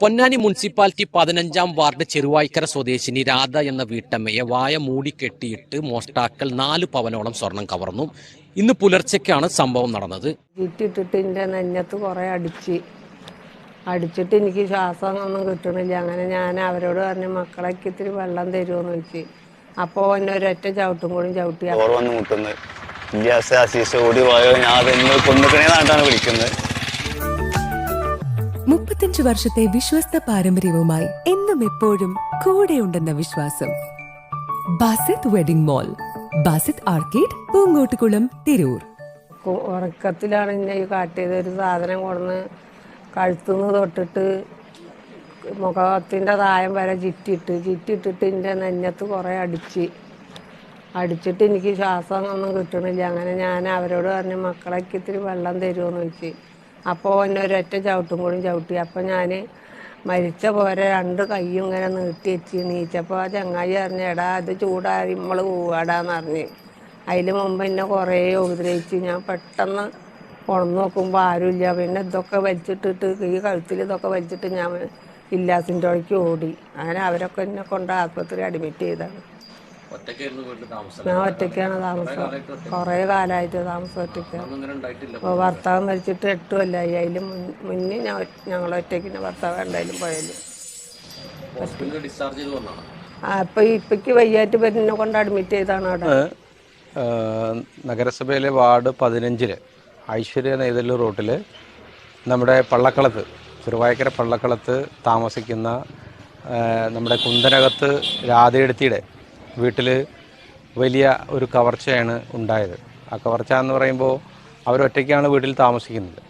Ponnani municipality പതിനഞ്ചാം ward Cheruvaikkara സ്വദേശിനി രാധ എന്ന വീട്ടമ്മയെ വായ മൂടിക്കെട്ടിയിട്ട് മോഷ്ടാക്കൾ നാല് പവനോളം സ്വർണം കവർന്നു. ഇന്ന് പുലർച്ചയ്ക്കാണ് സംഭവം നടന്നത്. ചുറ്റിട്ടിട്ട് എന്റെ നെഞ്ഞത്ത് കുറേ അടിച്ച്. അടിച്ചിട്ട് എനിക്ക് ശ്വാസം ഒന്നും കിട്ടണില്ല. അങ്ങനെ ഞാൻ അവരോട് പറഞ്ഞു മക്കളേക്ക് ഇത്തിരി വെള്ളം തരുമോന്ന് ചോദിച്ചു. അപ്പോൾ എന്നെ ഒരൊറ്റ ചവിട്ടും കൂടി ചവിട്ടി. മുട്ടുന്നത്. ഓടി പോയോ ഞാൻ കൊന്നുക്കണേ നാട്ടാണ് വിളിക്കുന്നത്. മുപ്പത്തഞ്ച് വർഷത്തെ വിശ്വസ്ത പാരമ്പര്യവുമായി എന്നും എപ്പോഴും കൂടെയുണ്ടെന്ന വിശ്വാസം. Basith wedding mall Basith arcade Poonkottukulam Tirur. ഉറക്കത്തിലാണ് എന്നെ ഈ കാട്ടിയത് ഒരു സാധനം കൊടുന്ന് കഴുത്തുനിന്ന് തൊട്ടിട്ട് മുഖത്തിന്റെ തായം വരെ ചിറ്റിട്ട് ചിറ്റിട്ടിട്ട് എന്റെ നെഞ്ഞത്ത് കുറേ അടിച്ച്. അടിച്ചിട്ട് എനിക്ക് ശ്വാസം ഒന്നും കിട്ടണില്ല. അങ്ങനെ ഞാൻ അവരോട് പറഞ്ഞു മക്കളേക്ക് ഇത്തിരി വെള്ളം തരുമോ? എന്ന് ചോദിച്ചു. അപ്പോൾ എന്നെ ഒരൊറ്റ ചവിട്ടും കൂടി ചവിട്ടി. അപ്പോൾ ഞാൻ മരിച്ച പോലെ രണ്ട് കൈയും ഇങ്ങനെ നീട്ടി വെച്ച് നീച്ചപ്പോൾ ആ ചങ്ങായി അറിഞ്ഞ എടാ അത് ചൂടായി നമ്മൾ പോവാടാന്ന് അറിഞ്ഞ് അതിന് മുമ്പ് എന്നെ കുറേ ഉപദ്രവിച്ച്. ഞാൻ പെട്ടെന്ന് ഉണർന്നു നോക്കുമ്പോൾ ആരുമില്ല പിന്നെ ഇതൊക്കെ വലിച്ചിട്ടിട്ട് ഈ കഴുത്തിൽ ഇതൊക്കെ വലിച്ചിട്ട് ഞാൻ ഇല്ലാസിന്റെ വഴിക്ക് ഓടി. അങ്ങനെ അവരൊക്കെ എന്നെ കൊണ്ട് ആസ്പത്രി അഡ്മിറ്റ് ചെയ്താണ്. ഞാൻ ഒറ്റയ്ക്കാണ് താമസം. കുറേ കാലമായിട്ട് താമസം ഒറ്റയ്ക്കാണ് അപ്പോൾ ഭർത്താവ് മരിച്ചിട്ട് എട്ട് കൊല്ലമായി അതിലും മുന്നേ ഞാൻ ഞങ്ങൾ ഒറ്റയ്ക്ക് ഭർത്താവ് എന്തായാലും പോയാലും. ആ ഇപ്പം ഇപ്പയ്ക്ക് വയ്യായിട്ട് വരുന്നെ കൊണ്ട് അഡ്മിറ്റ് ചെയ്താണ് അവിടെ. നഗരസഭയിലെ വാർഡ് പതിനഞ്ചിൽ ഐശ്വര്യ നെയ്തല്ലൂർ റോട്ടിൽ നമ്മുടെ പള്ളക്കളത്ത് ചെറുവായക്കര പള്ളക്കളത്ത് താമസിക്കുന്ന നമ്മുടെ കുന്തനകത്ത് രാധയെടുത്തിയുടെ വീട്ടിൽ വലിയ ഒരു കവർച്ചയാണ് ഉണ്ടായത്. ആ കവർച്ച എന്ന് പറയുമ്പോൾ അവരൊറ്റയ്ക്കാണ് വീട്ടിൽ താമസിക്കുന്നത്.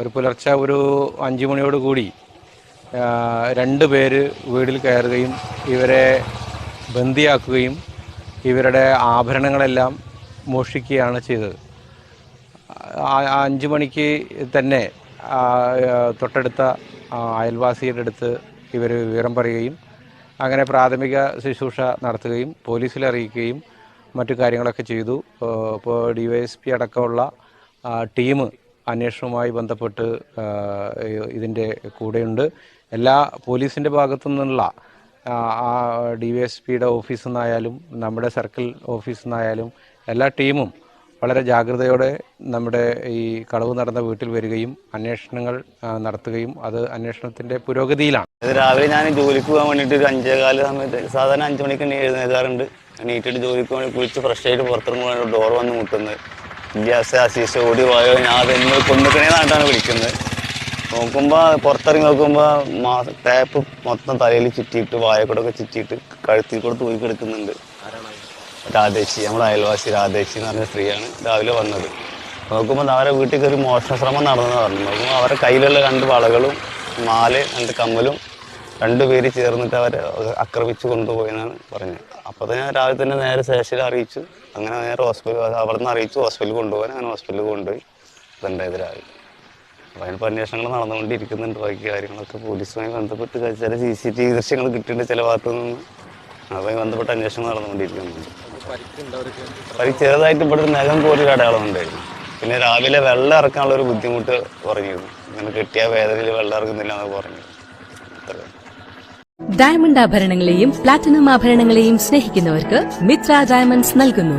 ഒരു പുലർച്ചെ ഒരു അഞ്ച് മണിയോട് കൂടി രണ്ട് പേര് വീട്ടിൽ കയറുകയും ഇവരെ ബന്ദിയാക്കുകയും ഇവരുടെ ആഭരണങ്ങളെല്ലാം മോഷ്ടിക്കുകയാണ് ചെയ്തത്. അഞ്ച് മണിക്ക് തന്നെ തൊട്ടടുത്ത അയൽവാസിയുടെ അടുത്ത് ഇവർ വിവരം പറയുകയും അങ്ങനെ പ്രാഥമിക ശുശ്രൂഷ നടത്തുകയും പോലീസിൽ അറിയിക്കുകയും മറ്റു കാര്യങ്ങളൊക്കെ ചെയ്തു. ഇപ്പോൾ ഡി വൈ എസ് പി അടക്കമുള്ള ടീം അന്വേഷണവുമായി ബന്ധപ്പെട്ട് ഇതിന്റെ കൂടെയുണ്ട്. എല്ലാ പോലീസിന്റെ ഭാഗത്തു നിന്നുള്ള ആ ഡി വൈ എസ് പിയുടെ ഓഫീസിൽ നിന്നായാലും നമ്മുടെ സർക്കിൾ ഓഫീസിൽ നിന്നായാലും എല്ലാ ടീമും വളരെ ജാഗ്രതയോടെ നമ്മുടെ ഈ കളവ് നടന്ന വീട്ടിൽ വരികയും അന്വേഷണങ്ങൾ നടത്തുകയും അത് അന്വേഷണത്തിന്റെ പുരോഗതിയിലാണ്. രാവിലെ ഞാൻ ജോലിക്ക് പോകാൻ വേണ്ടിയിട്ട് ഒരു അഞ്ചേകാല സമയത്ത് സാധാരണ അഞ്ചു മണിക്ക് തന്നെ എഴുന്നേക്കാറുണ്ട്. എണീറ്റിട്ട് ജോലിക്ക് വേണ്ടി കുളിച്ച് ഫ്രഷ് ആയിട്ട് പുറത്തിറങ്ങുമ്പോൾ ഡോർ വന്ന് മുട്ടുന്നത്. ഗ്യാസ് അസീസ് ഓടി പോയോ ഞാൻ എന്നെ കൊന്നുക്കണേ നാട്ടാണ് വിളിക്കുന്നത്. നോക്കുമ്പോൾ പുറത്തിറങ്ങി നോക്കുമ്പോൾ മാ ടാപ്പ് മൊത്തം തലയിൽ ചുറ്റിയിട്ട് വായക്കൂടൊക്കെ ചുറ്റിയിട്ട് കഴുത്തിൽ കൂടെ തൂക്കി കിടക്കുന്നുണ്ട് രാധേശി നമ്മുടെ അയൽവാസി രാധേച്ചി എന്ന് പറഞ്ഞ സ്ത്രീയാണ് രാവിലെ വന്നത്. നോക്കുമ്പോൾ അവരെ വീട്ടിൽ കയറി മോഷണ ശ്രമം നടന്നെന്ന് പറഞ്ഞു. നോക്കുമ്പോൾ അവരുടെ കയ്യിലുള്ള രണ്ട് വളകളും മാല രണ്ട് കമ്മലും രണ്ടുപേര് ചേർന്നിട്ട് അവരെ ആക്രമിച്ചു കൊണ്ടുപോയെന്നാണ് പറഞ്ഞത്. അപ്പോൾ തന്നെ രാവിലെ തന്നെ നേരെ സ്റ്റേഷനിൽ അറിയിച്ചു. അങ്ങനെ നേരെ ഹോസ്പിറ്റൽ അവിടെ നിന്ന് അറിയിച്ചു ഹോസ്പിറ്റലിൽ കൊണ്ടുപോകാൻ. അങ്ങനെ ഹോസ്പിറ്റലിൽ കൊണ്ടുപോയി. അതുണ്ടായത് രാവിലെ? അപ്പോൾ അതിനിപ്പോൾ അന്വേഷണങ്ങൾ നടന്നുകൊണ്ടിരിക്കുന്നുണ്ട്. ബാക്കി കാര്യങ്ങളൊക്കെ പോലീസുമായി ബന്ധപ്പെട്ട് ചില സി സി ടി വി ദൃശ്യങ്ങൾ കിട്ടിയിട്ടുണ്ട് ചില ഭാഗത്തു നിന്ന്. അതുമായി ബന്ധപ്പെട്ട് അന്വേഷണം നടന്നുകൊണ്ടിരിക്കുന്നുണ്ട്. പരിക്ക് ചെറുതായിട്ട് ഇവിടെ ഒരു നഖം പോലൊരു അടയാളം ഉണ്ടായിരുന്നു പിന്നെ രാവിലെ വെള്ളം ഇറക്കാനുള്ള ഒരു ബുദ്ധിമുട്ട് പറഞ്ഞിരുന്നു ഇങ്ങനെ കിട്ടിയ വേദനയിൽ വെള്ളം ഇറക്കുന്നില്ല എന്ന് പറഞ്ഞു. ഡയമണ്ട് ആഭരണങ്ങളെയും പ്ലാറ്റിനം ആഭരണങ്ങളെയും സ്നേഹിക്കുന്നവർക്ക് മിത്ര ഡയമണ്ട്സ് നൽകുന്നു.